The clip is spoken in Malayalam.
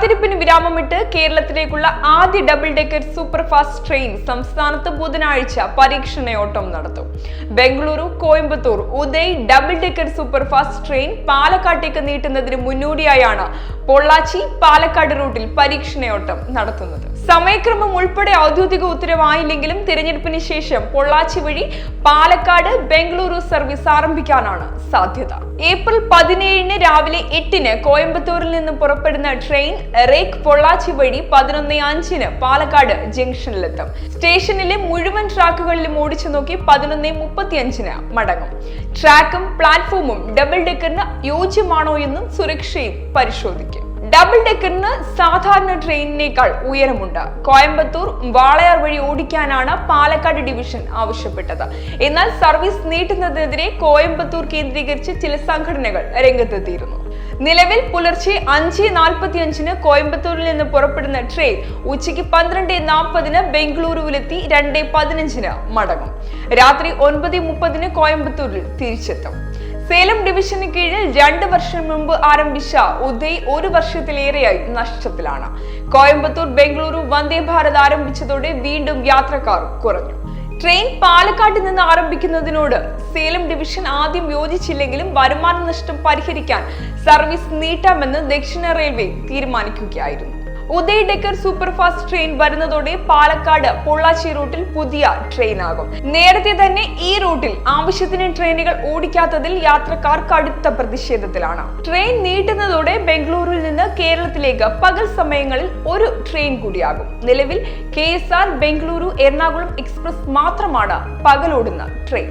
കാത്തിരിപ്പിന് വിരാമമിട്ട് കേരളത്തിലേക്കുള്ള ആദ്യ double decker super fast train സംസ്ഥാനത്ത് ബുധനാഴ്ച പരീക്ഷണയോട്ടം നടത്തും. Bengaluru Coimbatore Uday double decker super fast train പാലക്കാട്ടേക്ക് നീട്ടുന്നതിന് മുന്നോടിയായാണ് പൊള്ളാച്ചി പാലക്കാട് റൂട്ടിൽ പരീക്ഷണയോട്ടം നടത്തുന്നത്. സമയക്രമം ഉൾപ്പെടെ ഔദ്യോഗിക ഉത്തരവായില്ലെങ്കിലും തിരഞ്ഞെടുപ്പിന് ശേഷം പൊള്ളാച്ചി വഴി പാലക്കാട് ബംഗളൂരു സർവീസ് ആരംഭിക്കാനാണ് സാധ്യത. ഏപ്രിൽ പതിനേഴിന് രാവിലെ എട്ടിന് കോയമ്പത്തൂരിൽ നിന്ന് പുറപ്പെടുന്ന ട്രെയിൻ റേക്ക് പൊള്ളാച്ചി വഴി പതിനൊന്ന് അഞ്ചിന് പാലക്കാട് ജംഗ്ഷനിലെത്തും. സ്റ്റേഷനിലെ മുഴുവൻ ട്രാക്കുകളിലും ഓടിച്ചു നോക്കി പതിനൊന്ന് മുപ്പത്തി അഞ്ചിന് മടങ്ങും. ട്രാക്കും പ്ലാറ്റ്ഫോമും ഡബിൾ ഡെക്കറിന് യോജ്യമാണോ എന്നും സുരക്ഷയും പരിശോധിക്കും. ഡബിൾ ഡെക്കറിന് സാധാരണ ട്രെയിനിനേക്കാൾ ഉയരമുണ്ട്. കോയമ്പത്തൂർ വാളയാർ വഴി ഓടിക്കാനാണ് പാലക്കാട് ഡിവിഷൻ ആവശ്യപ്പെട്ടത്. എന്നാൽ സർവീസ് നീട്ടുന്നതിനെതിരെ കോയമ്പത്തൂർ കേന്ദ്രീകരിച്ച് ചില സംഘടനകൾ രംഗത്തെത്തിയിരുന്നു. നിലവിൽ പുലർച്ചെ അഞ്ച് നാൽപ്പത്തി അഞ്ചിന് കോയമ്പത്തൂരിൽ നിന്ന് പുറപ്പെടുന്ന ട്രെയിൻ ഉച്ചയ്ക്ക് പന്ത്രണ്ട് നാൽപ്പതിന് ബംഗളൂരുവിലെത്തി രണ്ട് പതിനഞ്ചിന് മടങ്ങും. രാത്രി ഒൻപത് മുപ്പതിന് കോയമ്പത്തൂരിൽ തിരിച്ചെത്തും. സേലം ഡിവിഷന് കീഴിൽ രണ്ട് വർഷം മുമ്പ് ആരംഭിച്ച ഉദയ് ഒരു വർഷത്തിലേറെയായി നഷ്ടത്തിലാണ്. കോയമ്പത്തൂർ ബംഗളൂരു വന്ദേ ഭാരത് ആരംഭിച്ചതോടെ വീണ്ടും യാത്രക്കാർ കുറഞ്ഞു. ട്രെയിൻ പാലക്കാട്ടിൽ നിന്ന് ആരംഭിക്കുന്നതിനോട് സേലം ഡിവിഷൻ ആദ്യം യോജിച്ചില്ലെങ്കിലും വരുമാന നഷ്ടം പരിഹരിക്കാൻ സർവീസ് നീട്ടാമെന്ന് ദക്ഷിണ റെയിൽവേ തീരുമാനിക്കുകയായിരുന്നു. ഉദയ് ഡെക്കർ സൂപ്പർഫാസ്റ്റ് ട്രെയിൻ വരുന്നതോടെ പാലക്കാട് പൊള്ളാച്ചി റൂട്ടിൽ പുതിയ ട്രെയിൻ ആകും നേരത്തെ തന്നെ ഈ റൂട്ടിൽ ആവശ്യത്തിന് ട്രെയിനുകൾ ഓടിക്കാത്തതിൽ യാത്രക്കാർ കടുത്ത പ്രതിഷേധത്തിലാണ്. ട്രെയിൻ നീട്ടുന്നതോടെ ബംഗളൂരുവിൽ നിന്ന് കേരളത്തിലേക്ക് പകൽ സമയങ്ങളിൽ ഒരു ട്രെയിൻ കൂടിയാകും. നിലവിൽ K S R Bengaluru Ernakulam express മാത്രമാണ് പകലോടുന്ന ട്രെയിൻ.